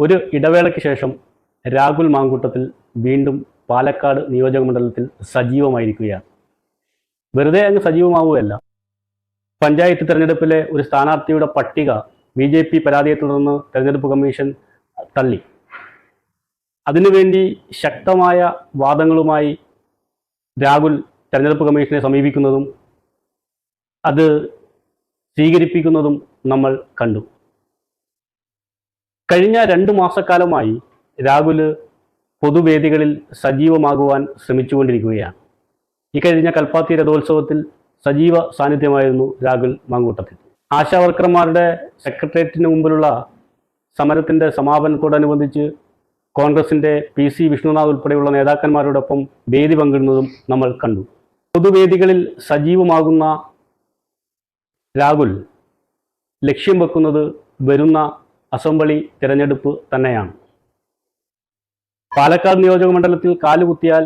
ഒരു ഇടവേളയ്ക്ക് ശേഷം രാഹുൽ മാങ്കൂട്ടത്തിൽ വീണ്ടും പാലക്കാട് നിയോജകമണ്ഡലത്തിൽ സജീവമായിരിക്കുകയാണ്. വെറുതെ അങ്ങ് സജീവമാവുകയല്ല. പഞ്ചായത്ത് തെരഞ്ഞെടുപ്പിലെ ഒരു സ്ഥാനാർത്ഥിയുടെ പട്ടിക ബി ജെ പി പരാതിയെ തുടർന്ന് തെരഞ്ഞെടുപ്പ് കമ്മീഷൻ തള്ളി. അതിനുവേണ്ടി ശക്തമായ വാദങ്ങളുമായി രാഹുൽ തെരഞ്ഞെടുപ്പ് കമ്മീഷനെ സമീപിക്കുന്നതും അത് സ്വീകരിപ്പിക്കുന്നതും നമ്മൾ കണ്ടു. കഴിഞ്ഞ രണ്ട് മാസക്കാലമായി രാഹുൽ പൊതുവേദികളിൽ സജീവമാകുവാൻ ശ്രമിച്ചുകൊണ്ടിരിക്കുകയാണ്. ഇക്കഴിഞ്ഞ കൽപ്പാത്തി രഥോത്സവത്തിൽ സജീവ സാന്നിധ്യമായിരുന്നു രാഹുൽ മാങ്കൂട്ടത്തിൽ. ആശാവർക്കർമാരുടെ സെക്രട്ടേറിയറ്റിന് മുമ്പിലുള്ള സമരത്തിന്റെ സമാപനത്തോടനുബന്ധിച്ച് കോൺഗ്രസിന്റെ പി സി വിഷ്ണുനാഥ് ഉൾപ്പെടെയുള്ള നേതാക്കന്മാരോടൊപ്പം വേദി പങ്കിടുന്നതും നമ്മൾ കണ്ടു. പൊതുവേദികളിൽ സജീവമാകുന്ന രാഹുൽ ലക്ഷ്യം വെക്കുന്നത് വരുന്ന അസംബ്ലി തിരഞ്ഞെടുപ്പ് തന്നെയാണ്. പാലക്കാട് നിയോജക മണ്ഡലത്തിൽ കാലുകുത്തിയാൽ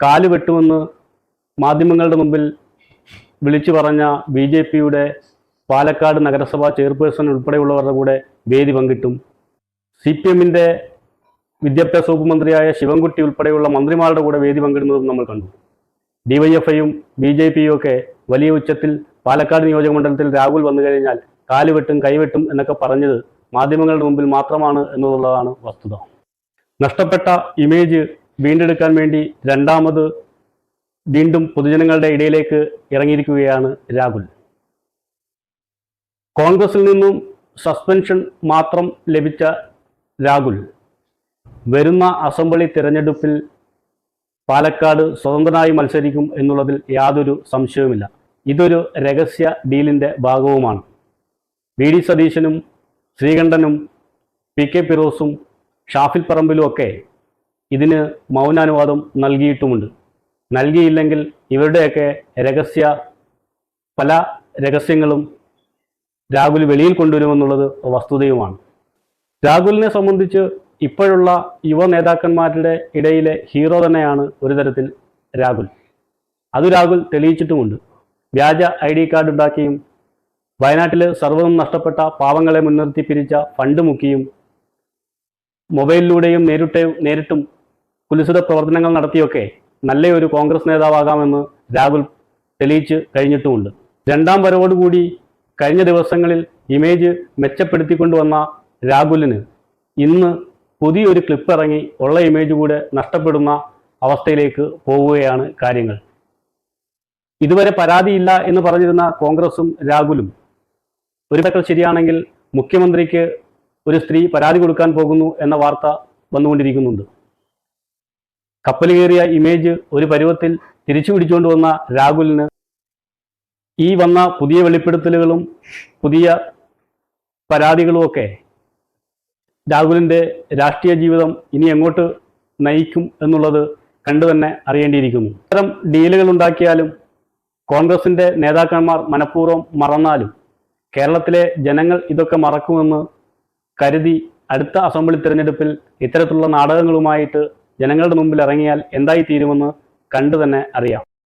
കാൽ വെട്ടുമെന്ന് മാധ്യമങ്ങളുടെ മുമ്പിൽ വിളിച്ചു പറഞ്ഞ ബി ജെ പിയുടെ പാലക്കാട് നഗരസഭാ ചെയർപേഴ്സൺ ഉൾപ്പെടെയുള്ളവരുടെ കൂടെ വേദി പങ്കിട്ടും സി പി എമ്മിന്റെ വിദ്യാഭ്യാസ വകുപ്പ് മന്ത്രിയായ ശിവൻകുട്ടി ഉൾപ്പെടെയുള്ള മന്ത്രിമാരുടെ കൂടെ വേദി പങ്കിടുന്നതും നമ്മൾ കണ്ടു. ഡിവൈഎഫ്ഐയും ബി ജെ പിയും ഒക്കെ വലിയ ഉച്ചത്തിൽ പാലക്കാട് നിയോജക മണ്ഡലത്തിൽ രാഹുൽ വന്നു കഴിഞ്ഞാൽ കാലുവെട്ടും കൈവെട്ടും എന്നൊക്കെ പറഞ്ഞത് മാധ്യമങ്ങളുടെ മുമ്പിൽ മാത്രമാണ് എന്നുള്ളതാണ് വസ്തുത. നഷ്ടപ്പെട്ട ഇമേജ് വീണ്ടെടുക്കാൻ വേണ്ടി രണ്ടാമത് വീണ്ടും പൊതുജനങ്ങളുടെ ഇടയിലേക്ക് ഇറങ്ങിയിരിക്കുകയാണ് രാഹുൽ. കോൺഗ്രസിൽ നിന്നും സസ്പെൻഷൻ മാത്രം ലഭിച്ച രാഹുൽ വരുന്ന അസംബ്ലി തിരഞ്ഞെടുപ്പിൽ പാലക്കാട് സ്വതന്ത്രനായി മത്സരിക്കും എന്നുള്ളതിൽ യാതൊരു സംശയവുമില്ല. ഇതൊരു രഹസ്യ ഡീലിന്റെ ഭാഗവുമാണ്. വി. ഡി. സതീശനും ശ്രീകണ്ഠനും പി കെ ഫിറോസും ഷാഫിൽ പറമ്പിലും ഒക്കെ ഇതിന് മൗനാനുവാദം നൽകിയിട്ടുമുണ്ട്. നൽകിയില്ലെങ്കിൽ ഇവരുടെയൊക്കെ രഹസ്യ പല രഹസ്യങ്ങളും രാഹുൽ വെളിയിൽ കൊണ്ടുവരുമെന്നുള്ളത് വസ്തുതയുമാണ്. രാഹുലിനെ സംബന്ധിച്ച് ഇപ്പോഴുള്ള യുവ നേതാക്കന്മാരുടെ ഇടയിലെ ഹീറോ തന്നെയാണ് ഒരു തരത്തിൽ രാഹുൽ. അത് രാഹുൽ തെളിയിച്ചിട്ടുമുണ്ട്. വ്യാജ ഐ ഡി കാർഡ് ഉണ്ടാക്കിയും വയനാട്ടിൽ സർവതും നഷ്ടപ്പെട്ട പാവങ്ങളെ മുൻനിർത്തി പിരിച്ച ഫണ്ട് മുക്കിയും മൊബൈലിലൂടെയും നേരിട്ട് നേരിട്ടും കുലിസിത പ്രവർത്തനങ്ങൾ നടത്തിയൊക്കെ നല്ലൊരു കോൺഗ്രസ് നേതാവാകാമെന്ന് രാഹുൽ തെളിയിച്ച് കഴിഞ്ഞിട്ടുമുണ്ട്. രണ്ടാം വരവോടുകൂടി കഴിഞ്ഞ ദിവസങ്ങളിൽ ഇമേജ് മെച്ചപ്പെടുത്തിക്കൊണ്ടുവന്ന രാഹുലിന് ഇന്ന് പുതിയൊരു ക്ലിപ്പ് ഇറങ്ങി ഉള്ള ഇമേജ് കൂടെ നഷ്ടപ്പെടുന്ന അവസ്ഥയിലേക്ക് പോവുകയാണ് കാര്യങ്ങൾ. ഇതുവരെ പരാതിയില്ല എന്ന് പറഞ്ഞിരുന്ന കോൺഗ്രസും രാഹുലും ഒരു തക്കൽ ശരിയാണെങ്കിൽ മുഖ്യമന്ത്രിക്ക് ഒരു സ്ത്രീ പരാതി കൊടുക്കാൻ പോകുന്നു എന്ന വാർത്ത വന്നുകൊണ്ടിരിക്കുന്നുണ്ട്. കപ്പൽ കയറിയ ഇമേജ് ഒരു പരുവത്തിൽ തിരിച്ചു പിടിച്ചുകൊണ്ട് വന്ന രാഹുലിന് ഈ വന്ന പുതിയ വെളിപ്പെടുത്തലുകളും പുതിയ പരാതികളും ഒക്കെ രാഹുലിന്റെ രാഷ്ട്രീയ ജീവിതം ഇനി എങ്ങോട്ട് നയിക്കും എന്നുള്ളത് കണ്ടു തന്നെ അറിയേണ്ടിയിരിക്കുന്നു. ഇത്തരം ഡീലുകൾ ഉണ്ടാക്കിയാലും കോൺഗ്രസിന്റെ നേതാക്കന്മാർ മനഃപൂർവം മറന്നാലും കേരളത്തിലെ ജനങ്ങൾ ഇതൊക്കെ മറക്കുമെന്ന് കരുതി അടുത്ത അസംബ്ലി തിരഞ്ഞെടുപ്പിൽ ഇത്തരത്തിലുള്ള നാടകങ്ങളുമായിട്ട് ജനങ്ങളുടെ മുമ്പിൽ ഇറങ്ങിയാൽ എന്തായി തീരുമെന്ന് കണ്ടു തന്നെ അറിയാം.